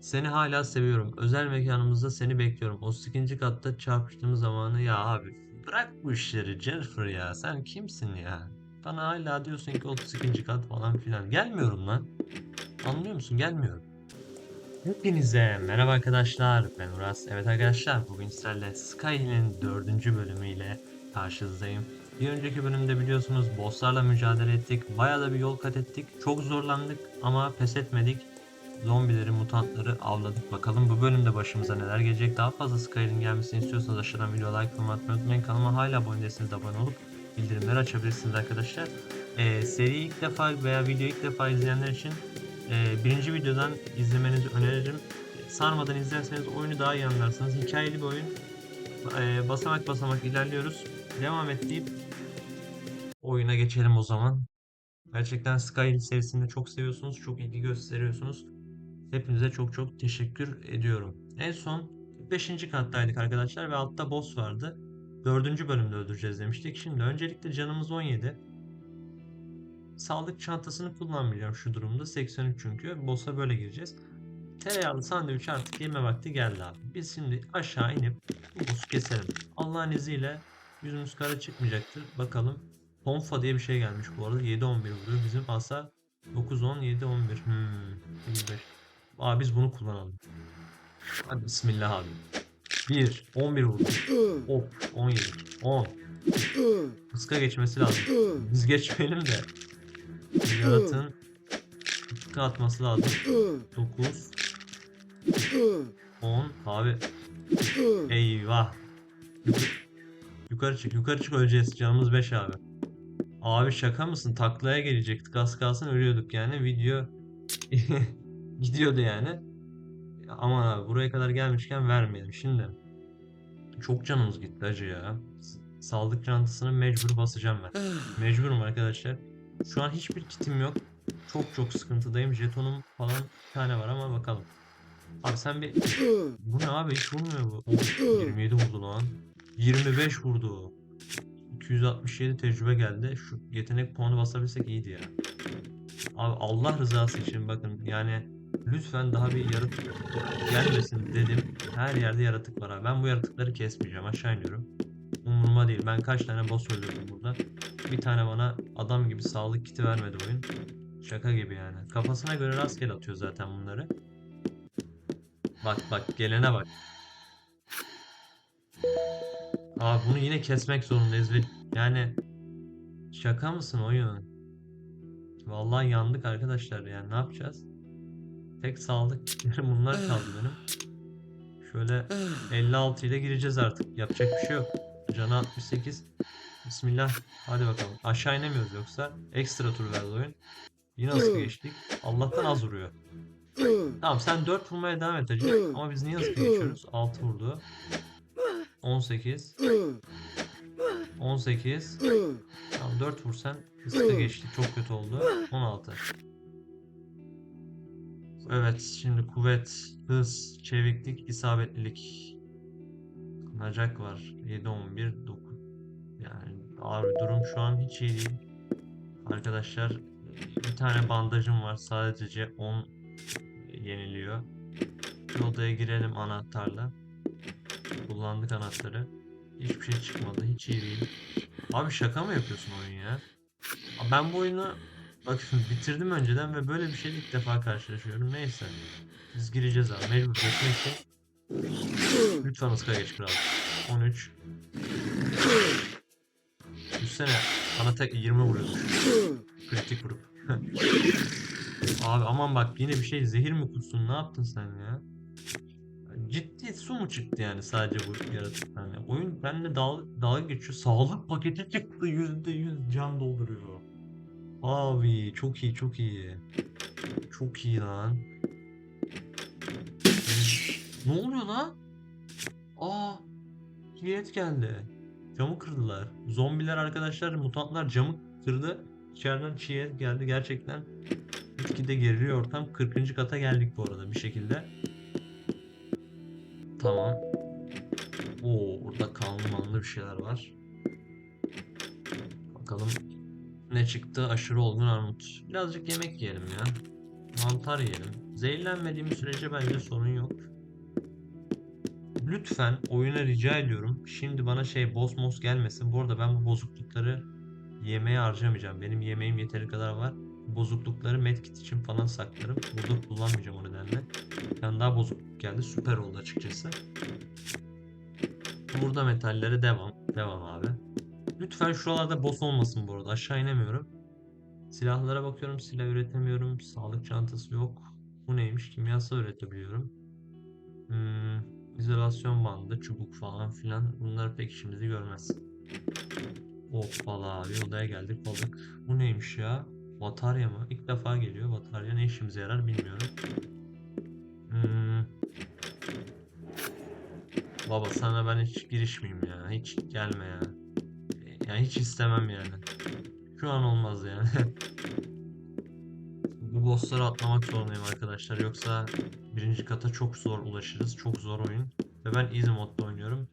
Seni hala seviyorum. Özel mekanımızda seni bekliyorum. 32. katta çarpıştığımız zamanı ya abi. Bırak bu işleri Jennifer ya. Sen kimsin ya? Bana hala diyorsun ki 32. kat falan filan. Gelmiyorum lan. Anlıyor musun? Gelmiyorum. Hepinize merhaba arkadaşlar. Ben Uras. Evet arkadaşlar bugün sizlerle Skyrim'in 4. bölümüyle karşınızdayım. Bir önceki bölümde biliyorsunuz bosslarla mücadele ettik. Bayağı da bir yol kat ettik. Çok zorlandık ama pes etmedik. Zombileri, mutantları avladık. Bakalım bu bölümde başımıza neler gelecek. Daha fazla Skyrim gelmesini istiyorsanız aşağıdan video like yorum atmayı unutmayın. Kanalıma hala abone değilseniz de abone olup bildirimleri açabilirsiniz arkadaşlar. Ee, seri ilk defa veya video ilk defa izleyenler için e, birinci videodan izlemenizi öneririm. Sarmadan izlerseniz oyunu daha iyi anlarsınız. Hikayeli bir oyun. Ee, basamak basamak ilerliyoruz. Devam et deyip oyuna geçelim o zaman. Gerçekten Skyrim serisini çok seviyorsunuz, çok ilgi gösteriyorsunuz. Hepinize çok çok teşekkür ediyorum. En son 5. kattaydık arkadaşlar ve altta boss vardı. 4. bölümde öldüreceğiz demiştik. Şimdi öncelikle canımız 17. Sağlık çantasını kullanmayacağım şu durumda. 83 çünkü. Boss'a böyle gireceğiz. Tereyağlı sandviç artık yeme vakti geldi abi. Biz şimdi aşağı inip bu boss'u keselim. Allah'ın izniyle yüzümüz kara çıkmayacaktır. Bakalım. Tonfa diye bir şey gelmiş bu arada. 7-11 vuruyor. Bizim hasar 9-10, 7-11. Hmm. 25. Abi biz bunu kullanalım. Hadi bismillah abi. 1, 11 vurdu. Hop, 17, 10. Iska geçmesi lazım. Biz geçmeyelim de. Yaratığın ıska atması lazım. 9, 10. Abi. Eyvah. Yukarı, yukarı çık, yukarı çık öleceğiz. Canımız 5 abi. Abi şaka mısın? Taklaya gelecektik. Az kalsın ölüyorduk yani. Video gidiyordu yani. Abi buraya kadar gelmişken vermeyelim. Şimdi çok canımız gitti acı ya. S- Sağlık çantasını mecbur basacağım ben. Mecburum arkadaşlar. Şu an hiçbir kitim yok. Çok çok sıkıntıdayım. Jetonum falan bir tane var ama bakalım. Abi sen bir... Bu ne abi hiç vurmuyor bu. Of, 27 vurdu lan. 25 vurdu. 267 tecrübe geldi. Şu yetenek puanı basabilsek iyiydi ya. Abi Allah rızası için bakın yani lütfen daha bir yaratık gelmesin dedim. Her yerde yaratık var abi. Ben bu yaratıkları kesmeyeceğim. Aşağı iniyorum. Umurumda değil. Ben kaç tane boss öldürdüm burada. Bir tane bana adam gibi sağlık kiti vermedi oyun. Şaka gibi yani. Kafasına göre rastgele atıyor zaten bunları. Bak bak gelene bak. Abi bunu yine kesmek zorundayız ve yani şaka mısın oyun? Vallahi yandık arkadaşlar yani ne yapacağız? Tek sağlık kitlerim bunlar kaldı benim. Şöyle 56 ile gireceğiz artık. Yapacak bir şey yok. Canı 68. Bismillah. Hadi bakalım. Aşağı inemiyoruz yoksa. Ekstra tur verdi oyun. Yine hızlı geçtik. Allah'tan az vuruyor. Tamam sen 4 vurmaya devam et hacı. Ama biz niye hızlı geçiyoruz? 6 vurdu. 18. 18. Tamam 4 vursan hızlı geçtik. Çok kötü oldu. 16. Evet şimdi kuvvet, hız, çeviklik, isabetlilik. Nacak var. 7, 11, 9. Yani abi durum şu an hiç iyi değil. Arkadaşlar bir tane bandajım var. Sadece 10 yeniliyor. Bir odaya girelim anahtarla. Kullandık anahtarı. Hiçbir şey çıkmadı. Hiç iyi değil. Abi şaka mı yapıyorsun oyun ya? Ben bu oyunu bak bitirdim önceden ve böyle bir şeyle ilk defa karşılaşıyorum. Neyse. Biz gireceğiz abi. Mecbur geçmek için. Lütfen ıska geç kral. 13. Düşsene. Bana tek 20 vuruyormuş. Kritik vurup. Abi aman bak yine bir şey zehir mi kutsun ne yaptın sen ya? Ciddi su mu çıktı yani sadece bu yaratıktan ya? Oyun benimle dal dalga geçiyor. Sağlık paketi çıktı %100 can dolduruyor. Abi çok iyi çok iyi. Çok iyi lan. Ne oluyor lan? Aa, Juliet geldi. Camı kırdılar. Zombiler arkadaşlar, mutantlar camı kırdı. İçeriden çiğe geldi. Gerçekten gitgide geriliyor ortam. 40. kata geldik bu arada bir şekilde. Tamam. Oo, burada kanlı manlı bir şeyler var. Bakalım ne çıktı? Aşırı olgun armut. Birazcık yemek yiyelim ya. Mantar yiyelim. Zehirlenmediğim sürece bence sorun yok. Lütfen oyuna rica ediyorum. Şimdi bana şey boss mos gelmesin. Bu arada ben bu bozuklukları yemeğe harcamayacağım. Benim yemeğim yeteri kadar var. Bozuklukları medkit için falan saklarım. Burada kullanmayacağım o nedenle. Yani daha bozukluk geldi. Süper oldu açıkçası. Burada metallere devam. Devam abi. Lütfen şuralarda boss olmasın bu arada. Aşağı inemiyorum. Silahlara bakıyorum. Silah üretemiyorum. Sağlık çantası yok. Bu neymiş? Kimyasal üretebiliyorum. Hmm, izolasyon bandı, çubuk falan filan. Bunlar pek işimizi görmez. Hoppala bir odaya geldik balık. Bu neymiş ya? Batarya mı? İlk defa geliyor. Batarya ne işimize yarar bilmiyorum. Hmm. Baba sana ben hiç girişmeyeyim ya. Hiç gelme ya. Yani hiç istemem yani. Şu an olmaz yani. Bu bossları atlamak zorundayım arkadaşlar. Yoksa birinci kata çok zor ulaşırız. Çok zor oyun. Ve ben easy modda oynuyorum.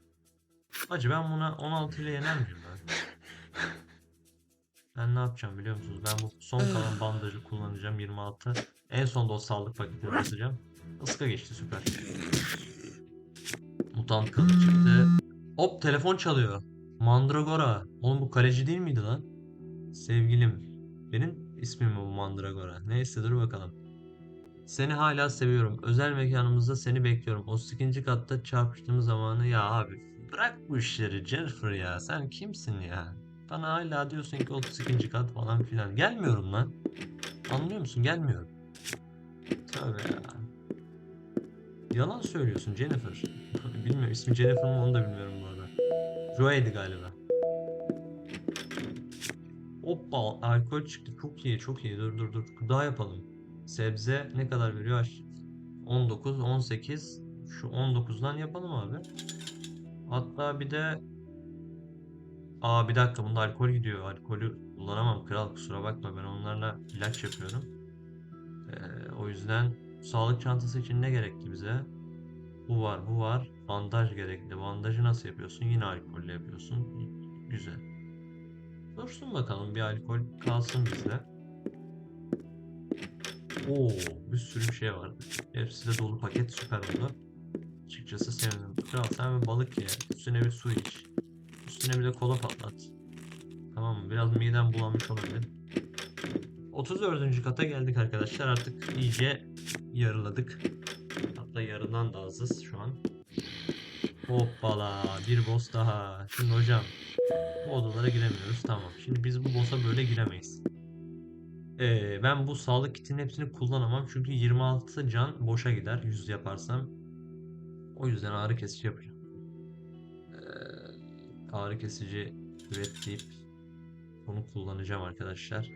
Acı ben buna 16 ile yener miyim ben? Ben ne yapacağım biliyor musunuz? Ben bu son kalan bandajı kullanacağım 26. En sonda o sağlık paketini basacağım. Iska geçti süper. Mutant kılıç çıktı. Hop telefon çalıyor. Mandragora. Oğlum bu kaleci değil miydi lan? Sevgilim. Benim ismim mi bu Mandragora? Neyse dur bakalım. Seni hala seviyorum. Özel mekanımızda seni bekliyorum. 32. katta çarpıştığımız zamanı ya abi. Bırak bu işleri Jennifer ya. Sen kimsin ya? Bana hala diyorsun ki 32. kat falan filan. Gelmiyorum lan. Anlıyor musun? Gelmiyorum. Tövbe ya. Yalan söylüyorsun Jennifer. Bilmiyorum. ismi Jennifer mı onu da bilmiyorum bu arada. Joey'di galiba. Hoppa alkol çıktı. Çok iyi çok iyi. Dur dur dur. Daha yapalım. Sebze ne kadar veriyor? Aş- 19, 18. Şu 19'dan yapalım abi. Hatta bir de Aa bir dakika bunda alkol gidiyor. Alkolü kullanamam kral kusura bakma ben onlarla ilaç yapıyorum. Ee, o yüzden sağlık çantası için ne gerekli bize? Bu var, bu var. Bandaj gerekli. Bandajı nasıl yapıyorsun? Yine alkolle yapıyorsun. Güzel. Dursun bakalım bir alkol kalsın bizde. Oo, bir sürü bir şey vardı. Hepsi de dolu paket süper oldu. Açıkçası sevindim. Kral sen bir balık ye. Üstüne bir su iç. Üstüne bir de kola patlat. Tamam mı? Biraz midem bulanmış olabilir. 34. kata geldik arkadaşlar. Artık iyice yarıladık. Hatta yarıdan da azız şu an. Hoppala bir boss daha. Şimdi hocam bu odalara giremiyoruz. Tamam. Şimdi biz bu boss'a böyle giremeyiz. Ee, ben bu sağlık kitinin hepsini kullanamam. Çünkü 26 can boşa gider 100 yaparsam. O yüzden ağrı kesici yapacağım. Ee, ağrı kesici üretleyip onu kullanacağım arkadaşlar.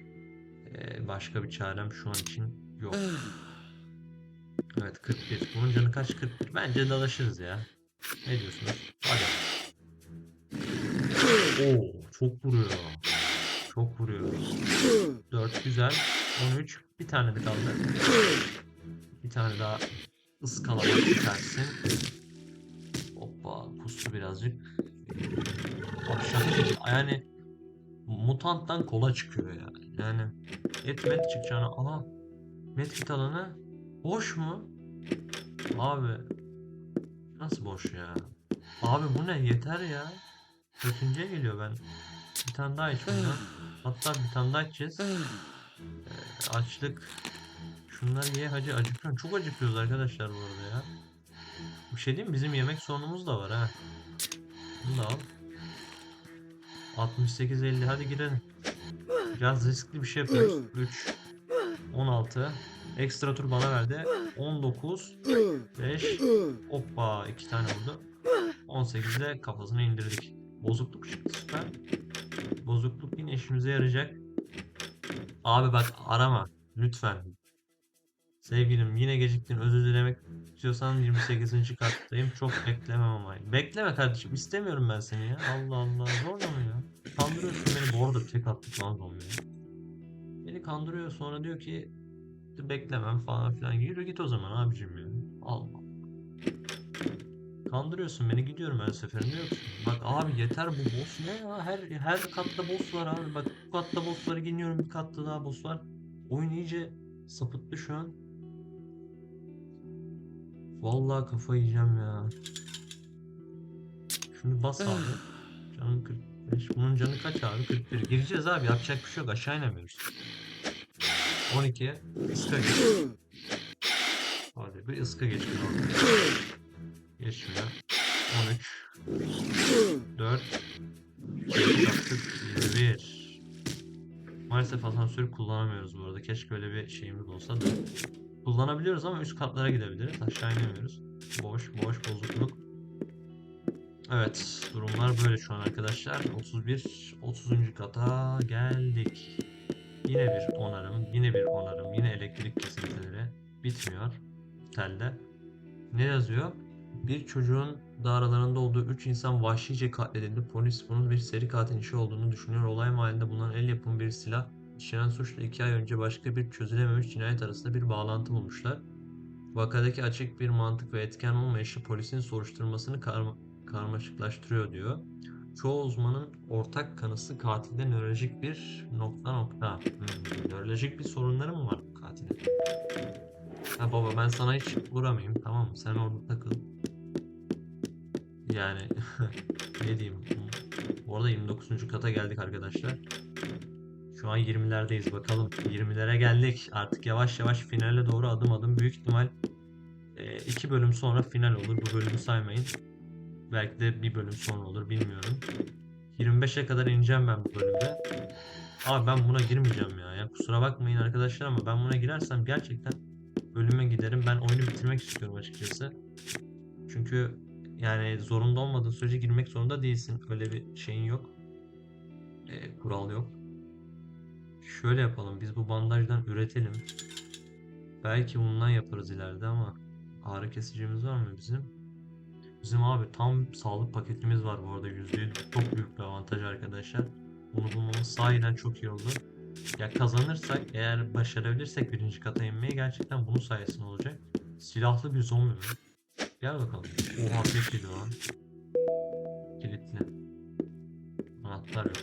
Ee, başka bir çarem şu an için yok. Evet 41. Bunun canı kaç? 41. Bence dalaşırız ya. Ne diyorsunuz? Hadi. Oo, çok vuruyor. Çok vuruyor. 4 güzel. 13. Bir tane de kaldı. Bir tane daha ıskalamak istersin. Hoppa pustu birazcık. Çekil. Yani mutanttan kola çıkıyor ya. Yani et met çıkacağına. Aha. Medkit alanı boş mu? Abi nasıl boş ya? Abi bu ne? Yeter ya. Dördüncüye geliyor ben. Bir tane daha içmeyeceğim. Hatta bir tane daha içeceğiz. Ee, açlık. Şunları ye hacı acıkıyorum. Çok acıkıyoruz arkadaşlar bu arada ya. Bir şey diyeyim? Bizim yemek sorunumuz da var ha. Bunu da al. 68-50 hadi girelim. Biraz riskli bir şey yapıyoruz. 3 16 Ekstra tur bana verdi. 19 5 Hoppa 2 tane oldu. 18'de kafasına indirdik. Bozukluk çıktı süper. Bozukluk yine işimize yarayacak. Abi bak arama lütfen. Sevgilim yine geciktin özür dilemek istiyorsan 28. kattayım. Çok beklemem ama. Bekleme kardeşim istemiyorum ben seni ya. Allah Allah zorla mı ya? Kandırıyorsun beni bu arada tek attık lan zombiye. Beni kandırıyor sonra diyor ki beklemem falan filan. Yürü git o zaman abicim ya. Allah. Kandırıyorsun beni gidiyorum her seferinde yoksun. Bak abi yeter bu boss ne ya? Her her katta boss var abi. Bak bu katta bossları geliyorum bir katta daha boss var. Oyun iyice sapıttı şu an. Vallahi kafayı yiyeceğim ya. Şunu bas abi. Canım 45. Bunun canı kaç abi? 41. Gireceğiz abi. Yapacak bir şey yok. Aşağı inemiyoruz. 12'ye ıska geç. Hadi bir ıska geçmiyor. Geçmiyor. 13. 4. Yaptık. 21. Maalesef asansörü kullanamıyoruz bu arada. Keşke öyle bir şeyimiz olsa da. Kullanabiliyoruz ama üst katlara gidebiliriz. Aşağı inemiyoruz. Boş boş bozukluk. Evet durumlar böyle şu an arkadaşlar. 31 30. kata geldik. Yine bir onarım, yine bir onarım, yine elektrik kesintileri bitmiyor telde. Ne yazıyor? Bir çocuğun da aralarında olduğu 3 insan vahşice katledildi. Polis bunun bir seri katil işi olduğunu düşünüyor. Olay mahallinde bulunan el yapımı bir silah işlenen suçla 2 ay önce başka bir çözülememiş cinayet arasında bir bağlantı bulmuşlar. Vakadaki açık bir mantık ve etken olmayışı polisin soruşturmasını karma- karmaşıklaştırıyor diyor. Çoğu uzmanın ortak kanısı katilde nörolojik bir nokta nokta. Hmm, nörolojik bir sorunları mı var bu katilin? Ha baba ben sana hiç vuramayayım tamam mı? Sen orada takıl. Yani ne diyeyim? Bu arada 29. kata geldik arkadaşlar. Şu an 20'lerdeyiz bakalım. 20'lere geldik. Artık yavaş yavaş finale doğru adım adım. Büyük ihtimal 2 bölüm sonra final olur. Bu bölümü saymayın. Belki de bir bölüm sonra olur bilmiyorum. 25'e kadar ineceğim ben bu bölümde. Abi ben buna girmeyeceğim ya. ya. Kusura bakmayın arkadaşlar ama ben buna girersem gerçekten bölüme giderim. Ben oyunu bitirmek istiyorum açıkçası. Çünkü yani zorunda olmadığın sürece girmek zorunda değilsin. Öyle bir şeyin yok. Ee, kural yok. Şöyle yapalım. Biz bu bandajdan üretelim. Belki bundan yaparız ileride ama ağrı kesicimiz var mı bizim? Bizim abi tam sağlık paketimiz var bu arada %100 çok büyük bir avantaj arkadaşlar. Bunu bulmamız sahiden çok iyi oldu. Ya kazanırsak eğer başarabilirsek birinci kata inmeyi gerçekten bunun sayesinde olacak. Silahlı bir zombi mi? Gel bakalım. Oha pek lan. Kilitli. Anahtar yok.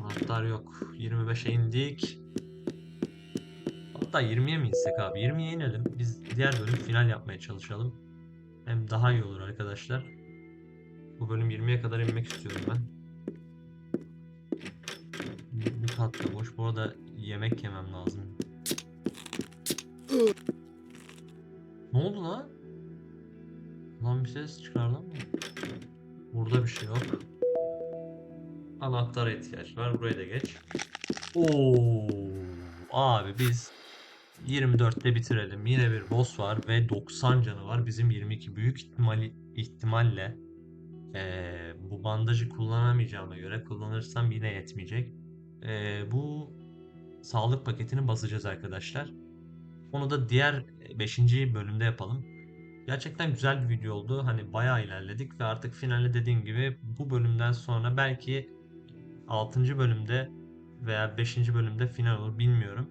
Anahtar yok. 25'e indik. Hatta 20'ye mi insek abi? 20'ye inelim. Biz diğer bölüm final yapmaya çalışalım. Hem daha iyi olur arkadaşlar. Bu bölüm 20'ye kadar inmek istiyorum ben. Bu, da boş. Bu arada yemek yemem lazım. Ne oldu lan? Lan bir ses çıkardı ama. Burada bir şey yok. Anahtara ihtiyaç var. Buraya da geç. Oo, abi biz 24'te bitirelim. Yine bir boss var ve 90 canı var. Bizim 22 büyük ihtimali, ihtimalle eee, bu bandajı kullanamayacağıma göre kullanırsam yine yetmeyecek. Eee, bu sağlık paketini basacağız arkadaşlar. Onu da diğer 5. bölümde yapalım. Gerçekten güzel bir video oldu. Hani bayağı ilerledik ve artık finale dediğim gibi bu bölümden sonra belki 6. bölümde veya 5. bölümde final olur bilmiyorum.